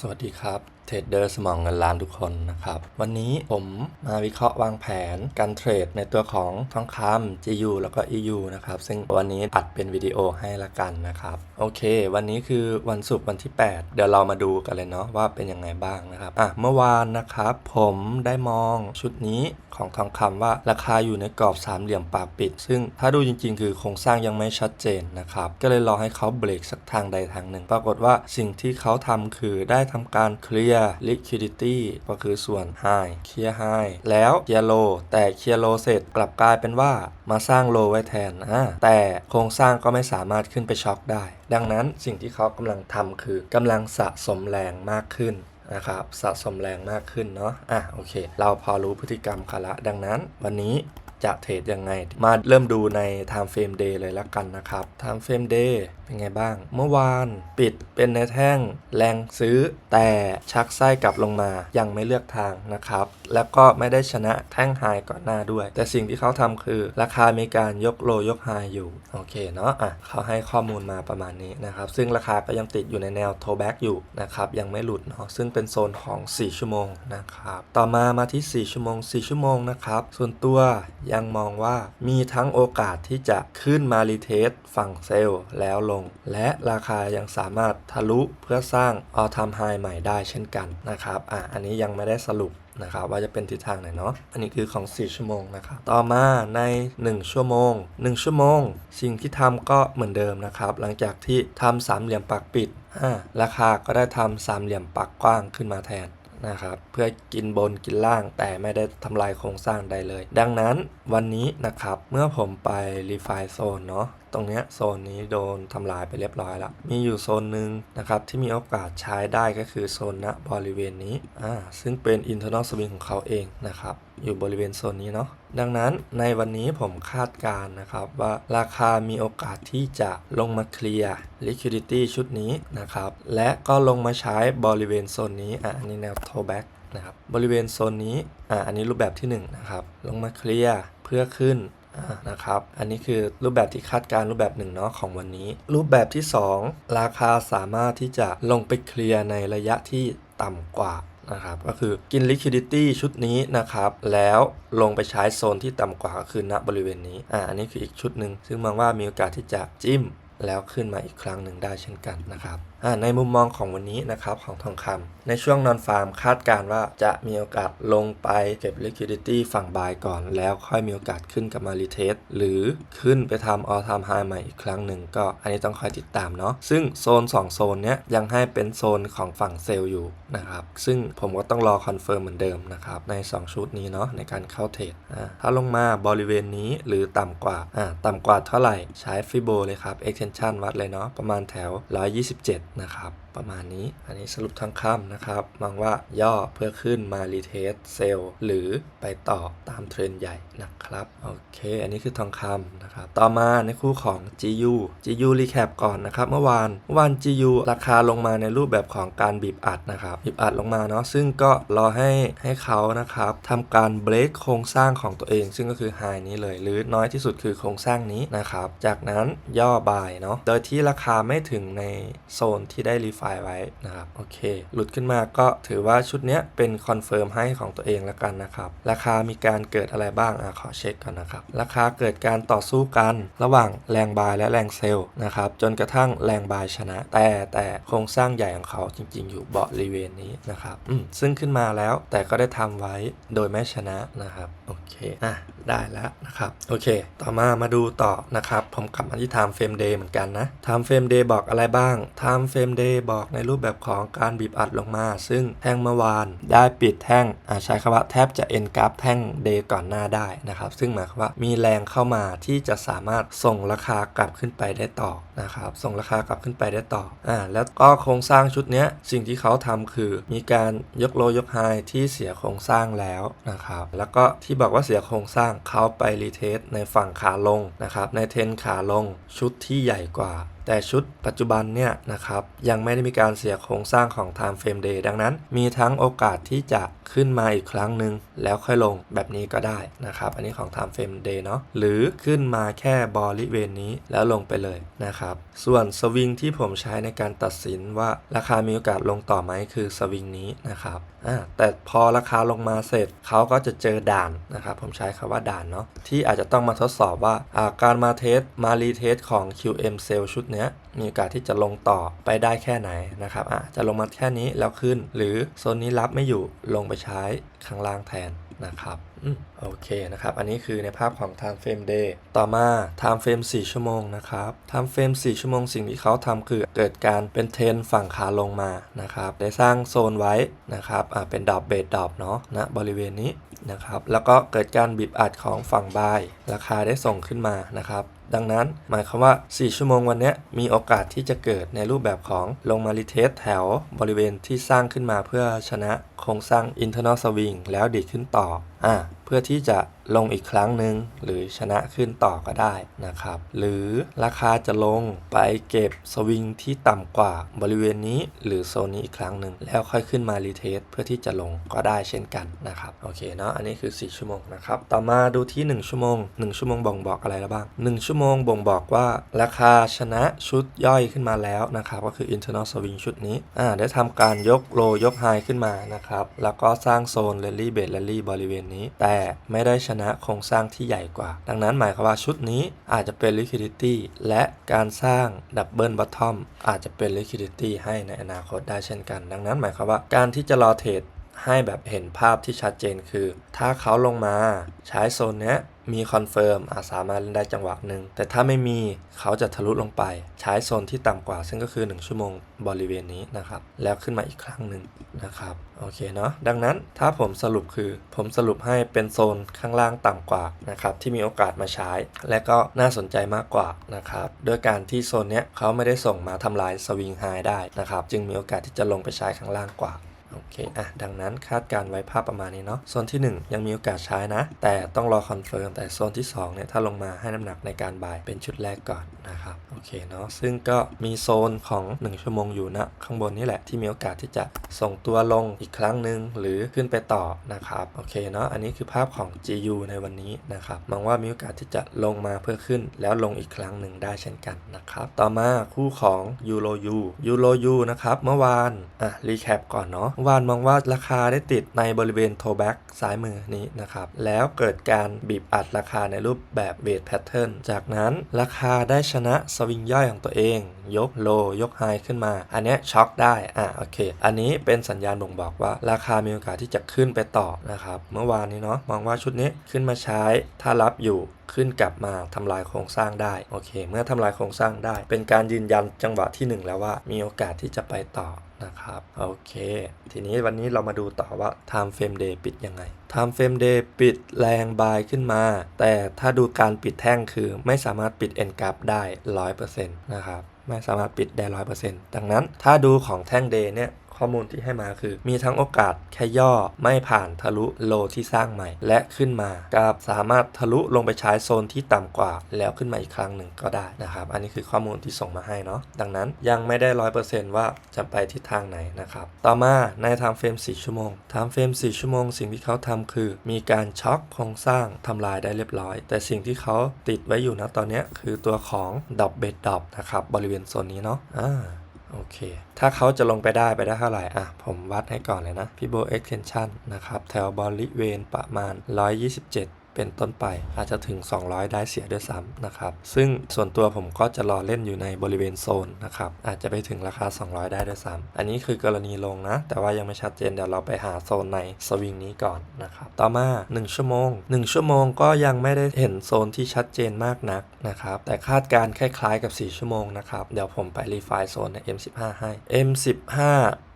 สวัสดีครับเทรดเดอร์สมองเงินล้านทุกคนนะครับ วันนี้ผมมาวิเคราะห์วางแผนการเทรดในตัวของทองคำ GU แล้วก็ EU นะครับ ซึ่งวันนี้อัดเป็นวิดีโอให้ละกันนะครับ โอเค วันนี้คือวันศุกร์วันที่ 8 เดี๋ยวเรามาดูกันเลยเนาะว่าเป็นยังไงบ้างนะครับอะเมื่อวานนะครับ ผมได้มองชุดนี้ของทองคำว่าราคาอยู่ในกรอบสามเหลี่ยมปากปิด ซึ่งถ้าดูจริง ๆ คือโครงสร้างยังไม่ชัดเจนนะครับก็เลยรอให้เขาเบรกสักทางใดทางหนึ่ง ปรากฏว่าสิ่งที่เขาทำคือได้ทำการเคลียร์ liquidity ก็คือส่วน high เคลียร์ high แล้วเคลียร์ low แต่เคลียร์ low เสร็จกลับกลายเป็นว่ามาสร้าง low ไว้แทนอ่าแต่โครงสร้างก็ไม่สามารถขึ้นไปช็อคได้ ดังนั้นสิ่งที่เขากำลังทำคือกำลังสะสมแรงมากขึ้นนะครับสะสมแรงมากขึ้นเนาะอะโอเค เราพอรู้พฤติกรรมเขาละดังนั้น วันนี้จะเทรดยังไง มาเริ่มดูใน Time Frame Day เลยละกันนะครับ Time Frame Day เป็นไงบ้าง เมื่อวานปิดเป็นในแท่งแรงซื้อแต่ชักไส้กลับลงมายังไม่เลือกทางนะครับ แล้วก็ไม่ได้ชนะแท่งไฮก่อนหน้าด้วย แต่สิ่งที่เขาทำคือ ราคามีการยกโลยกไฮอยู่ โอเคเนาะอะเขาให้ข้อมูลมาประมาณนี้นะครับ ซึ่งราคาก็ยังติดอยู่ในแนวโทแบ็กอยู่นะครับยังไม่หลุดเนาะซึ่งเป็นโซนของ 4 ชั่วโมงนะครับต่อมามาที่ 4 ชั่วโมง 4 ชั่วโมงนะครับส่วนตัวยังมองว่ามีทั้งโอกาสที่จะขึ้นมารีเทสฝั่งเซลล์แล้วลงและราคายังสามารถทะลุเพื่อสร้างออทามไฮใหม่ได้เช่นกันนะครับอะอันนี้ยังไม่ได้สรุปนะครับว่าจะเป็นทิศทางไหนเนาะ อันนี้คือของ 4 ชั่วโมงนะครับ ต่อมาใน 1 ชั่วโมง 1 ชั่วโมง สิ่งที่ทำก็เหมือนเดิมนะครับ หลังจากที่ทำสามเหลี่ยมปากปิดอ่าราคาก็ได้ทำสามเหลี่ยมปากกว้างขึ้นมาแทนนะครับเพื่อกินบนกินล่างแต่ไม่ได้ทำลายโครงสร้างใดเลย ดังนั้นวันนี้นะครับ เมื่อผมไปรีไฟโซนเนาะ ตรงนี้โซนนี้โดนทำลายไปเรียบร้อยแล้ว มีอยู่โซนหนึ่งนะครับที่มีโอกาสใช้ได้ก็คือโซนณบริเวณนี้อ่าซึ่งเป็น internal swing ของเขาเองนะครับอยู่บริเวณโซนนี้เนาะดังนั้นในวันนี้ผมคาดการ์นะครับว่าราคามีโอกาสที่จะลงมาเคลียร์ liquidity ชุดนี้นะครับและก็ลงมาใช้บริเวณโซนนี้อะอันนี้แนว throwback นะครับบริเวณโซนนี้อะอันนี้รูปแบบที่หนึ่งนะครับลงมาเคลียร์เพื่อขึ้น นะครับ อันนี้คือรูปแบบที่คาดการรูปแบบหนึ่งเนาะของวันนี้ รูปแบบที่ 2 ราคาสามารถที่จะลงไปเคลียร์ในระยะที่ต่ำกว่านะครับก็คือกิน liquidity ชุดนี้นะครับ แล้วลงไปใช้โซนที่ต่ำกว่าก็คือณบริเวณนี้อ่าอันนี้คืออีกชุดหนึ่งซึ่งมองว่ามีโอกาสที่จะจิ้มแล้วขึ้นมาอีกครั้งหนึ่งได้เช่นกันนะครับในมุมมองของวันนี้นะครับของทองคำในช่วงนอนฟาร์มคาดการว่าจะมีโอกาสลงไปเก็บ liquidity ฝั่งบายก่อน แล้วค่อยมีโอกาสขึ้นกับมารีเทสหรือขึ้นไปทำ all time high ใหม่อีกครั้งหนึ่งก็อันนี้ต้องคอยติดตามเนาะซึ่งโซน 2 โซนเนี้ยยังให้เป็นโซนของฝั่งเซลล์อยู่นะครับซึ่งผมก็ต้องรอคอนเฟิร์มเหมือนเดิมนะครับใน 2 ชุดนี้เนาะในการเข้าเทรดถ้าลงมาบริเวณนี้หรือต่ำกว่าอ่าต่ำกว่าเท่าไหร่ใช้ฟิโบเลยครับ extension วัดเลยเนาะประมาณแถว 127นะครับ ประมาณนี้ อันนี้สรุปทางคำนะครับมองว่าย่อเพื่อขึ้นมารีเทสเซลล์หรือไปต่อตามเทรนด์ใหญ่นะครับโอเค อันนี้คือทองคำนะครับต่อมาในคู่ของ GU GU recap ก่อนนะครับ เมื่อวานเมื่อวาน GU ราคาลงมาในรูปแบบของการบีบอัดนะครับบีบอัดลงมาเนาะซึ่งก็รอให้ให้เขานะครับทำการเบรกโครงสร้างของตัวเอง ซึ่งก็คือไฮนี้เลย หรือน้อยที่สุดคือโครงสร้างนี้นะครับจากนั้นย่อบายเนาะโดยที่ราคาไม่ถึงในโซนที่ได้รีไฟไว้นะครับโอเคหลุดขึ้นมาก็ถือว่าชุดนี้เป็นคอนเฟิร์มให้ของตัวเองแล้วกันนะครับราคามีการเกิดอะไรบ้างอะขอเช็คก่อนนะครับราคาเกิดการต่อสู้กันระหว่างแรงบายและแรงเซลล์นะครับจนกระทั่งแรงบายชนะ แต่แต่โครงสร้างใหญ่ของเขาจริง ๆ อยู่เบริเวณนี้นะครับอืมซึ่งขึ้นมาแล้วแต่ก็ได้ทำไว้โดยไม่ชนะนะครับโอเคอะได้แล้วนะครับโอเค ต่อมามาดูต่อนะครับผมกลับมาที่ Time Frame Day เหมือนกันนะ Time Frame Day บอกอะไรบ้าง Time Frame Day บอกในรูปแบบของการบีบอัดลงมา ซึ่งแท่งเมื่อวานได้ปิดแท่งอาใช้คำว่าแทบจะเอ็นกราฟแท่ง Day ก่อนหน้าได้นะครับ ซึ่งหมายความว่ามีแรงเข้ามาที่จะสามารถส่งราคากลับขึ้นไปได้ต่อนะครับ ส่งราคากลับขึ้นไปได้ต่ออ่าแล้วก็โครงสร้างชุดนี้สิ่งที่เขาทำคือ มีการยกโลยกไฮที่เสียโครงสร้างแล้วนะครับ แล้วก็ที่บอกว่าเสียโครงสร้างเขาไปรีเทสในฝั่งขาลงนะครับในเทนขาลงชุดที่ใหญ่กว่า แต่ชุดปัจจุบันเนี่ยนะครับยังไม่ได้มีการเสียโครงสร้างของ time frame day ดังนั้น มีทั้งโอกาสที่จะขึ้นมาอีกครั้งหนึ่งแล้วค่อยลงแบบนี้ก็ได้นะครับ อันนี้ของ time frame day เนาะหรือขึ้นมาแค่บริเวณนี้แล้วลงไปเลยนะครับ ส่วนสวิงที่ผมใช้ในการตัดสินว่าราคามีโอกาสลงต่อไหมคือสวิงนี้นะครับอ่าแต่พอราคาลงมาเสร็จเขาก็จะเจอด่านนะครับ ผมใช้คำว่าด่านเนาะที่อาจจะต้องมาทดสอบว่าาการมาเทสมารีเทสของ QM Cell ชุดเนี้ยมีโอกาสที่จะลงต่อไปได้แค่ไหนนะครับอะจะลงมาแค่นี้แล้วขึ้น หรือโซนนี้รับไม่อยู่ลงไปใช้ข้างล่างแทนนะครับ โอเคนะครับ อันนี้คือในภาพของ time frame day ต่อมา time frame 4 ชั่วโมงนะครับ time frame 4 ชั่วโมงสิ่งที่เขาทำคือเกิดการเป็นเทรนฝั่งขาลงมานะครับ ได้สร้างโซนไว้นะครับอ่าเป็นดอบเบสดอบเนาะณบริเวณนี้นะครับ แล้วก็เกิดการบีบอัดของฝั่งบาย ราคาได้ส่งขึ้นมานะครับดังนั้นหมายความว่า 4 ชั่วโมงวันนี้มีโอกาสที่จะเกิดในรูปแบบของลงมารีเทสแถวบริเวณที่สร้างขึ้นมาเพื่อชนะโครงสร้าง internal swing แล้วดีดขึ้นต่อ เพื่อที่จะ ลงอีกครั้งหนึ่งหรือชนะขึ้นต่อก็ได้นะครับ หรือราคาจะลงไปเก็บสวิงที่ต่ำกว่าบริเวณนี้หรือโซนนี้อีกครั้งหนึ่งแล้วค่อยขึ้นมารีเทสเพื่อที่จะลงก็ได้เช่นกันนะครับโอเคเนาะอันนี้คือ 4 ชั่วโมงนะครับต่อมาดูที่ 1 ชั่วโมง 1 ชั่วโมงบ่งบอกอะไรแล้วบ้าง 1 ชั่วโมงบ่งบอกว่าราคาชนะชุดย่อยขึ้นมาแล้วนะครับก็คือ internal swing ชุดนี้อ่าได้ทำการยกโลยกไฮขึ้นมานะครับแล้วก็สร้างโซน rally base rally บริเวณนี้ แต่ไม่ได้ชนะโครงสร้างที่ใหญ่กว่า ดังนั้นหมายความว่าชุดนี้อาจจะเป็น liquidity และการสร้าง double bottom อาจจะเป็น liquidity ให้ในอนาคตได้เช่นกัน ดังนั้นหมายความว่าการที่จะรอเทรดให้แบบเห็นภาพที่ชัดเจนคือ ถ้าเขาลงมาใช้โซนเนี้ย มีคอนเฟิร์มอาจสามารถเล่นได้จังหวะหนึ่ง แต่ถ้าไม่มีเขาจะทะลุลงไป ใช้โซนที่ต่ำกว่า ซึ่งก็คือ 1 ชั่วโมงบริเวณนี้นะครับ แล้วขึ้นมาอีกครั้งหนึ่งนะครับ โอเคเนาะ ดังนั้นถ้าผมสรุปคือ ผมสรุปให้เป็นโซนข้างล่างต่ำกว่านะครับ ที่มีโอกาสมาใช้ และก็น่าสนใจมากกว่านะครับด้วยการที่โซนเนี้ยเขาไม่ได้ส่งมาทำลายสวิงไฮได้นะครับ จึงมีโอกาสที่จะลงไปใช้ข้างล่างกว่า โอเค อะ ดังนั้นคาดการไว้ภาพประมาณนี้เนาะ โซนที่ 1 ยังมีโอกาสใช้นะ แต่ต้องรอคอนเฟิร์ม แต่โซนที่2เนี่ย ถ้าลงมาให้น้ำหนักในการบายเป็นชุดแรกก่อนนะครับ โอเคเนาะซึ่งก็มีโซนของ 1 ชั่วโมงอยู่นะข้างบนนี่แหละที่มีโอกาสที่จะส่งตัวลงอีกครั้งหนึ่งหรือขึ้นไปต่อนะครับโอเคเนาะอันนี้คือภาพของ GU ในวันนี้นะครับมองว่ามีโอกาสที่จะลงมาเพื่อขึ้น แล้วลงอีกครั้งหนึ่งได้เช่นกันนะครับต่อมาคู่ของยูโรยูยูโรยูนะครับเมื่อวานอะรีแคปก่อนเนาะเมื่อวานมองว่าราคาได้ติดในบริเวณโทแบ็กซ้ายมือนี้นะครับแล้วเกิดการบีบอัดราคาในรูปแบบเบสแพทเทิร์นจากนั้นราคาได้ชนะสวิงย่อยของตัวเอง ยกโล ยกไฮขึ้นมา อันนี้ช็อกได้ อะโอเค อันนี้เป็นสัญญาณบ่งบอกว่า ราคามีโอกาสที่จะขึ้นไปต่อนะครับ เมื่อวานนี้เนาะมองว่าชุดนี้ขึ้นมาใช้ถ้ารับอยู่ขึ้นกลับมาทำลายโครงสร้างได้โอเค เมื่อทำลายโครงสร้างได้ เป็นการยืนยันจังหวะที่หนึ่งแล้วว่ามีโอกาสที่จะไปต่อ นะครับโอเค ทีนี้วันนี้เรามาดูต่อว่า time frame day ปิดยังไง time frame day ปิดแรงบายขึ้นมา แต่ถ้าดูการปิดแท่งคือไม่สามารถปิด end gap ได้ 100%นะครับไม่สามารถปิดได้ 100%ดังนั้นถ้าดูของแท่ง day เนี่ย ข้อมูลที่ให้มาคือ มีทั้งโอกาสแค่ย่อไม่ผ่านทะลุโลที่สร้างใหม่ และขึ้นมากับสามารถทะลุลงไปใช้โซนที่ต่ำกว่า แล้วขึ้นมาอีกครั้งหนึ่งก็ได้นะครับ อันนี้คือข้อมูลที่ส่งมาให้เนาะดังนั้นยังไม่ได้ร้อยเปอร์เซนต์ว่าจะไปทิศทางไหนนะครับต่อมาในไทม์เฟรม4ชั่วโมงไทม์เฟรม4ชั่วโมง สิ่งที่เขาทำคือ มีการช็อคโครงสร้างทำลายได้เรียบร้อย แต่สิ่งที่เขาติดไว้อยู่นะตอนนี้คือตัวของดอบเบดดอบนะครับบริเวณโซนนี้เนาะอ่า โอเค ถ้าเขาจะลงไปได้ไปได้เท่าไหร่ อะ ผมวัดให้ก่อนเลยนะ พี่โบ extension นะครับ แถวบริเวณประมาณ 127 เป็นต้นไป อาจจะถึง 200 ได้เสียด้วยซ้ำนะครับ ซึ่งส่วนตัวผมก็จะรอเล่นอยู่ในบริเวณโซนนะครับ อาจจะไปถึงราคา 200 ได้ด้วยซ้ำอันนี้คือกรณีลงนะ แต่ว่ายังไม่ชัดเจนเดี๋ยวเราไปหาโซนในสวิงนี้ก่อนนะครับ ต่อมา 1 ชั่วโมง 1 ชั่วโมงก็ยังไม่ได้เห็นโซนที่ชัดเจนมากนักนะครับ แต่คาดการ์คล้ายๆกับ 4 ชั่วโมงนะครับ เดี๋ยวผมไปรีไฟล์โซนใน M15 ให้ M15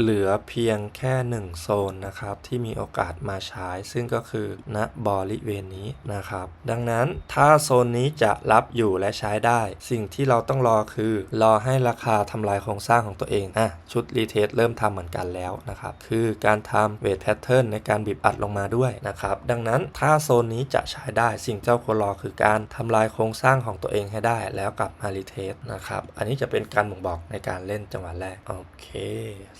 เหลือเพียงแค่ 1 โซนนะครับที่มีโอกาสมาใช้ ซึ่งก็คือณบริเวณนี้นะครับ ดังนั้นถ้าโซนนี้จะรับอยู่และใช้ได้ สิ่งที่เราต้องรอคือ รอให้ราคาทำลายโครงสร้างของตัวเองอะชุดรีเทสเริ่มทำเหมือนกันแล้วนะครับ คือการทำเวทแพทเทิร์นในการบีบอัดลงมาด้วยนะครับ ดังนั้นถ้าโซนนี้จะใช้ได้สิ่งเจ้าควรรอคือการทำลายโครงสร้างของตัวเองให้ได้ แล้วกลับมารีเทสนะครับ อันนี้จะเป็นการบ่งบอกในการเล่นจังหวะแรก โอเค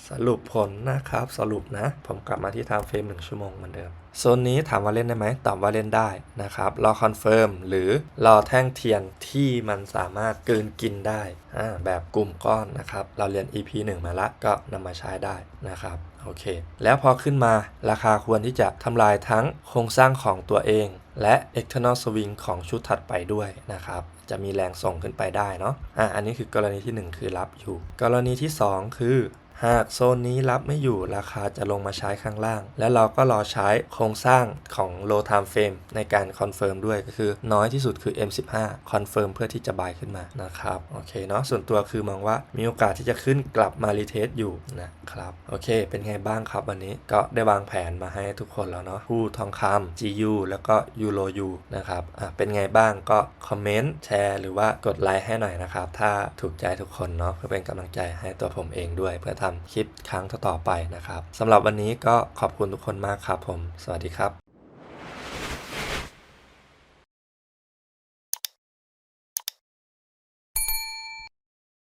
สรุปผลนะครับ สรุปนะ ผมกลับมาที่ไทม์เฟรมหนึ่งชั่วโมงเหมือนเดิม โซนนี้ถามว่าเล่นได้ไหมตอบว่าเล่นได้นะครับ รอคอนเฟิร์มหรือรอแท่งเทียนที่มันสามารถกลืนกินได้อ่าแบบกลุ่มก้อนนะครับ เราเรียน EP 1 มาละก็นำมาใช้ได้นะครับโอเค แล้วพอขึ้นมาราคาควรที่จะทำลายทั้งโครงสร้างของตัวเอง และ external swing ของชุดถัดไปด้วยนะครับ จะมีแรงส่งขึ้นไปได้เนาะอะอันนี้คือกรณีที่ 1 คือรับอยู่ กรณีที่ 2 คือ หากโซนนี้รับไม่อยู่ราคาจะลงมาใช้ข้างล่าง แล้วเราก็รอใช้โครงสร้างของ low time frame ในการคอนเฟิร์มด้วยก็คือน้อยที่สุดคือ M15 คอนเฟิร์มเพื่อที่จะบายขึ้นมานะครับโอเคเนาะส่วนตัวคือมองว่ามีโอกาสที่จะขึ้นกลับมารีเทสอยู่นะครับโอเค เป็นไงบ้างครับวันนี้ก็ได้วางแผนมาให้ทุกคนแล้วเนาะผู้ทองคำ GU แล้วก็ Euro U นะครับอะเป็นไงบ้างก็คอมเมนต์แชร์หรือว่ากดไลค์ให้หน่อยนะครับถ้าถูกใจทุกคนเนาะเพื่อเป็นกำลังใจให้ตัวผมเองด้วยเพื่อทำคลิปครั้งต่อๆไปนะครับสำหรับวันนี้ก็ขอบคุณทุกคนมากครับผม สวัสดีครับ